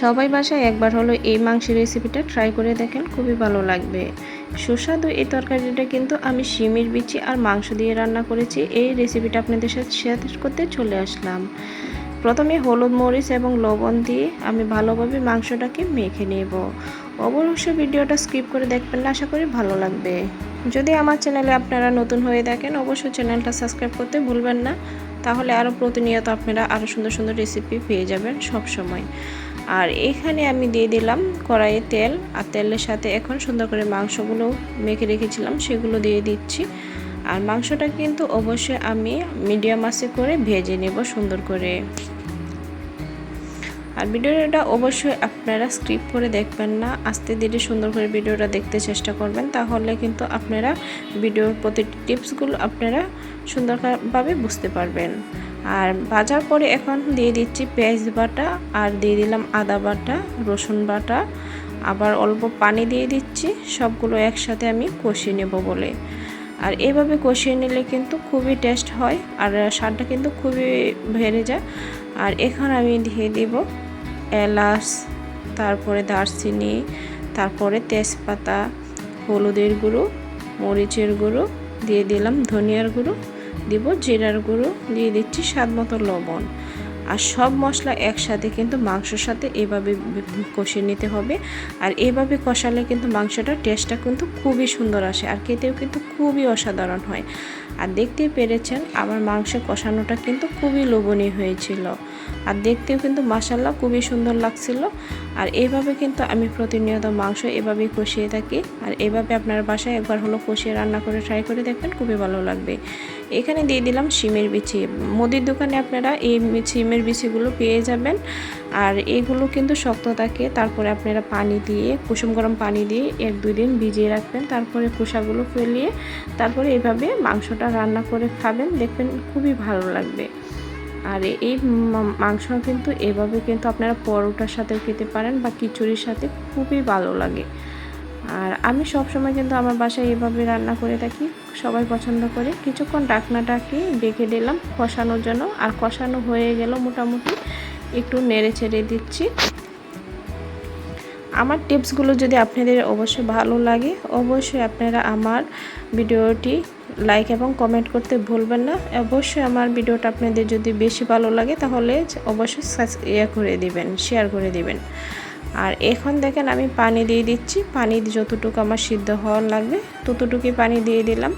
সবাই বাসায় একবার হলো এই মাংসের রেসিপিটা ট্রাই করে দেখেন, খুবই ভালো লাগবে। সুস্বাদু এই তরকারিটা কিন্তু আমি শিমের, বিচি আর মাংস দিয়ে রান্না করেছি। এই রেসিপিটা আপনাদের সাথে শেয়ার করতে চলে আসলাম। প্রথমে হলুদ মরিচ এবং লবণ দিয়ে আমি ভালোভাবে মাংসটাকে মেখে নেব। অবশ্যই ভিডিওটা স্কিপ করে দেখবেন না, আশা করি ভালো লাগবে। যদি আমার চ্যানেলে আপনারা নতুন হয়ে থাকেন, অবশ্যই চ্যানেলটা সাবস্ক্রাইব করতে ভুলবেন না। তাহলে আরও প্রতিনিয়ত আপনারা আরও সুন্দর সুন্দর রেসিপি পেয়ে যাবেন সব সময়। আর এখানে আমি দিয়ে দিলাম কড়াইয়ে তেল, আর তেলের সাথে এখন সুন্দর করে মাংসগুলো মেখে রেখেছিলাম, সেগুলো দিয়ে দিচ্ছি। আর মাংসটা কিন্তু অবশ্যই আমি মিডিয়াম আঁচে করে ভেজে নেব সুন্দর করে। আর ভিডিওটা অবশ্যই আপনারা স্ক্রিপ্ট করে দেখবেন না, আস্তে ধীরে সুন্দর করে ভিডিওটা দেখতে চেষ্টা করবেন, তাহলে কিন্তু আপনারা ভিডিওর প্রতিটি টিপসগুলো আপনারা সুন্দরভাবে বুঝতে পারবেন। আর ভাজার পরে এখন দিয়ে দিচ্ছি পেঁয়াজ বাটা আর দিয়ে দিলাম আদা বাটা, রসুন বাটা। আবার অল্প পানি দিয়ে দিচ্ছি, সবগুলো একসাথে আমি কষিয়ে নেব বলে। আর এইভাবে কষিয়ে নিলে কিন্তু খুবই টেস্ট হয় আর স্বাদটা কিন্তু খুবই ভেড়ে যায়। আর এখন আমি দিয়ে দিব এলাচ, তারপরে দারচিনি, তারপরে তেজপাতা, হলুদের গুঁড়ো, মরিচের গুঁড়ো, দিয়ে দিলাম ধনিয়ার গুঁড়ো। দিব জিরার গুঁড়ো, দিয়ে দিচ্ছি স্বাদ মতো লবণ। আর সব মশলা একসাথে কিন্তু মাংসর সাথে এভাবে কষিয়ে নিতে হবে। আর এভাবে কষালে কিন্তু মাংসটার টেস্টটা কিন্তু খুবই সুন্দর আসে আর খেতেও কিন্তু খুবই অসাধারণ হয়। আর দেখতেই পেরেছেন, আমার মাংস কষানোটা কিন্তু খুবই লোভনীয় হয়েছিল। আর দেখতেও কিন্তু মশাল্লা খুবই সুন্দর লাগছিল। আর এইভাবে কিন্তু আমি প্রতিনিয়ত মাংস এভাবেই কষিয়ে থাকি। আর এভাবে আপনার বাসায় একবার হলো কষিয়ে রান্না করে ট্রাই করে দেখবেন, খুবই ভালো লাগবে। এখানে দিয়ে দিলাম শিমের বিচি। মুদির দোকানে আপনারা এই শিমের বিচিগুলো পেয়ে যাবেন। আর এগুলো কিন্তু শক্ত থাকে, তারপরে আপনারা পানি দিয়ে, কুসুম গরম পানি দিয়ে এক দুই দিন ভিজিয়ে রাখবেন। তারপরে খোসাগুলো ফেলিয়ে তারপরে এভাবে মাংসটা রান্না করে খাবেন, দেখবেন খুবই ভালো লাগবে। আর এই মাংস কিন্তু এভাবে কিন্তু আপনারা পরোটার সাথে খেতে পারেন বা খিচুড়ির সাথে খুবই ভালো লাগে। আর আমি সব সময় কিন্তু আমার বাসায় এভাবে রান্না করে থাকি, সবাই পছন্দ করে। কিছুক্ষণ ডাকনাটাকে ডেকে দিলাম, কষানোর জন্য। আর কষানো হয়ে গেল মোটামুটি, একটু নেড়ে ছেড়ে দিচ্ছি। আমার টিপসগুলো যদি আপনাদের অবশ্যই ভালো লাগে, অবশ্যই আপনারা আমার ভিডিওটি লাইক এবং কমেন্ট করতে ভুলবেন না। অবশ্যই আমার ভিডিওটা আপনাদের যদি বেশি ভালো লাগে, তাহলে অবশ্যই ইয়ে করে দিবেন শেয়ার করে দিবেন। আর এখন দেখেন আমি পানি দিয়ে দিচ্ছি, পানি যতটুকু আমার সিদ্ধ হওয়ার লাগবে ততটুকুই পানি দিয়ে দিলাম।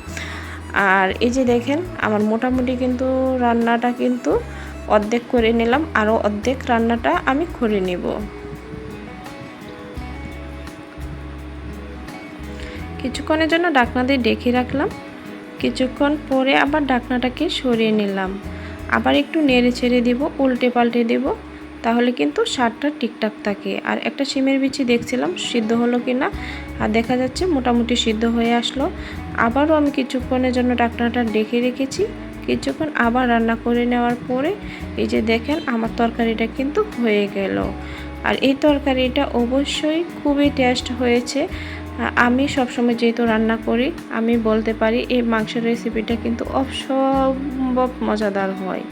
আর এই যে দেখেন, আমার মোটামুটি কিন্তু রান্নাটা কিন্তু অর্ধেক করে নিলাম, আরও অর্ধেক রান্নাটা আমি করে নেব। কিছুক্ষণের জন্য ডাকনা দিয়ে ডেকে রাখলাম। কিছুক্ষণ পরে আবার ডাকনাটাকে সরিয়ে নিলাম। আবার একটু নেড়ে ছেড়ে দিব, উল্টে পাল্টে দেব, তাহলে কিন্তু স্বাদটা ঠিকঠাক থাকে। আর একটা সিমের বিচি দেখছিলাম, সিদ্ধ হলো কি না আর দেখা যাচ্ছে মোটামুটি সিদ্ধ হয়ে আসলো। আবারও আমি কিছুক্ষণের জন্য ডাকনাটা ডেকে রেখেছি। কিছুক্ষণ আবার রান্না করে নেওয়ার পরে, এই যে দেখেন আমার তরকারিটা কিন্তু হয়ে গেল। আর এই তরকারিটা অবশ্যই খুবই টেস্ট হয়েছে। আমি সবসময় যেহেতু রান্না করি, আমি বলতে পারি এই মাংসের রেসিপিটা কিন্তু অসম্ভব মজাদার হয়।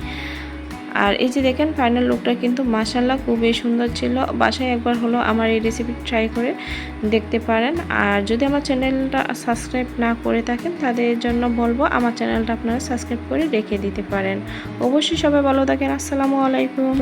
আর এই যে দেখেন ফাইনাল লুকটা কিন্তু মাসাল্লাহ খুবই সুন্দর ছিল। বাসায় একবার হলো আমার এই রেসিপি ট্রাই করে দেখতে পারেন। আর যদি আমার চ্যানেলটা সাবস্ক্রাইব না করে থাকেন, তাদের জন্য বলব আমার চ্যানেলটা আপনারা সাবস্ক্রাইব করে রেখে দিতে পারেন। অবশ্যই সবাই ভালো থাকেন। আসসালামু আলাইকুম।